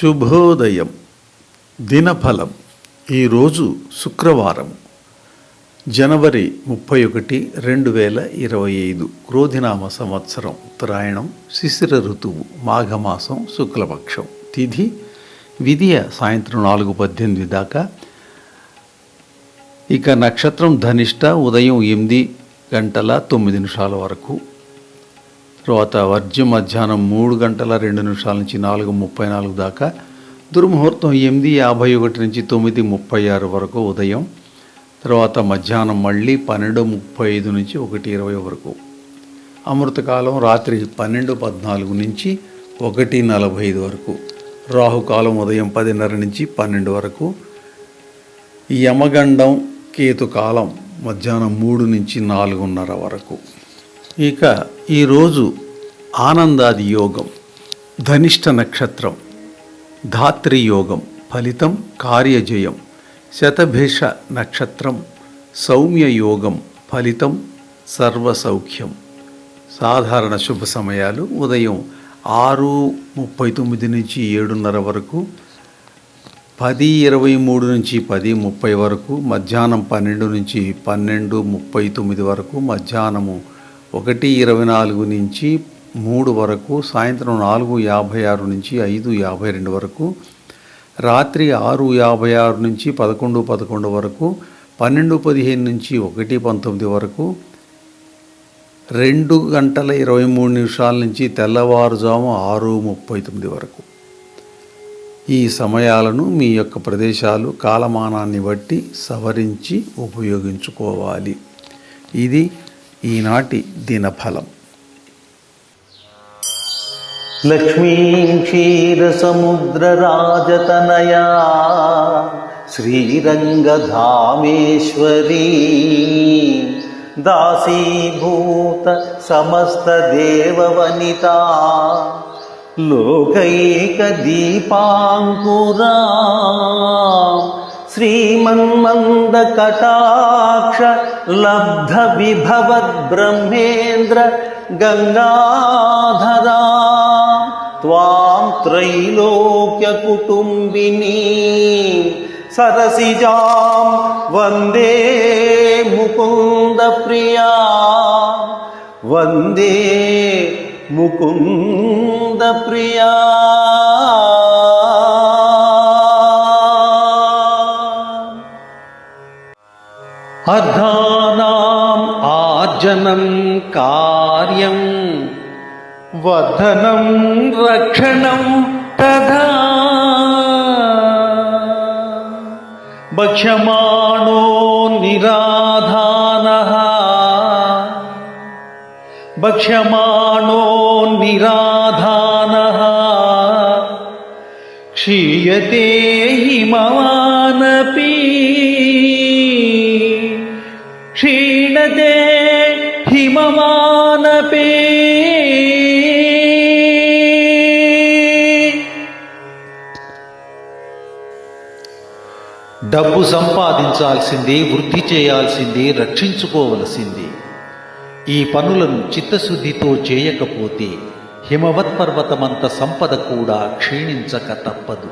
శుభోదయం దినఫలం ఈరోజు శుక్రవారం జనవరి ముప్పై ఒకటి రెండు వేల ఇరవై ఐదు క్రోధినామ సంవత్సరం ఉత్తరాయణం శిశిర ఋతువు మాఘమాసం శుక్లపక్షం తిథి విధియ సాయంత్రం నాలుగు పద్దెనిమిది దాకా. ఇక నక్షత్రం ధనిష్ట ఉదయం ఎనిమిది గంటల తొమ్మిది నిమిషాల వరకు. తర్వాత వర్జ్యం మధ్యాహ్నం మూడు గంటల రెండు నిమిషాల నుంచి నాలుగు ముప్పై నాలుగు దాకా దుర్ముహూర్తం ఎనిమిది యాభై ఒకటి నుంచి తొమ్మిది ముప్పై ఆరు వరకు ఉదయం తర్వాత మధ్యాహ్నం మళ్ళీ పన్నెండు ముప్పై ఐదు నుంచి ఒకటి ఇరవై వరకు. అమృతకాలం రాత్రి పన్నెండు పద్నాలుగు నుంచి ఒకటి నలభై ఐదు వరకు. రాహుకాలం ఉదయం పదిన్నర నుంచి పన్నెండు వరకు. యమగండం కేతుకాలం మధ్యాహ్నం మూడు నుంచి నాలుగున్నర వరకు. ఇక ఈరోజు ఆనందాది యోగం ధనిష్ట నక్షత్రం ధాత్రి యోగం ఫలితం కార్యజయం శతభేష నక్షత్రం సౌమ్య యోగం ఫలితం సర్వసౌఖ్యం. సాధారణ శుభ సమయాలు ఉదయం ఆరు ముప్పై తొమ్మిది నుంచి ఏడున్నర వరకు పది ఇరవై మూడు నుంచి పది ముప్పై వరకు మధ్యాహ్నం పన్నెండు నుంచి పన్నెండు ముప్పై తొమ్మిది వరకు మధ్యాహ్నము ఒకటి ఇరవై నాలుగు నుంచి మూడు వరకు సాయంత్రం నాలుగు యాభై ఆరు నుంచి ఐదు యాభై రెండు వరకు రాత్రి ఆరు యాభై ఆరు నుంచి పదకొండు పదకొండు వరకు పన్నెండు పదిహేను నుంచి ఒకటి పంతొమ్మిది వరకు రెండు గంటల ఇరవై మూడు నిమిషాల నుంచి తెల్లవారుజాము ఆరు ముప్పై తొమ్మిది వరకు. ఈ సమయాలను మీ యొక్క ప్రదేశాలు కాలమానాన్ని బట్టి సవరించి ఉపయోగించుకోవాలి. ఇది ఈనాటి దినఫలం. లక్ష్మీం క్షీరసముద్రరాజతనయా శ్రీరంగధామేశ్వరీ దాసీభూత సమస్తదేవవనితా లోకైకదీపాంకురా श्रीमन्मन्दकटाक्ष लब्धविभवद्ब्रह्मेन्द्र गङ्गाधरा त्वां त्रैलोक्यकुटुम्बिनी सरसिजां वन्दे मुकुन्दप्रिया वन्दे मुकुन्दप्रिया अर्धानाम् आर्जनं कार्यं वर्धनं रक्षणं तथा भक्ष्यमाणो निराधानः भक्ष्यमाणो निराधानः क्षीयते हिमवानपि क्षीणते हिमवानपि డబ్బు సంపాదించాల్సిందే వృద్ధి చేయాల్సిందే రక్షించుకోవలసిందే ఈ పనులను చిత్తశుద్ధితో చేయకపోతే హిమవత్పర్వతమంత సంపద కూడా క్షీణించక తప్పదు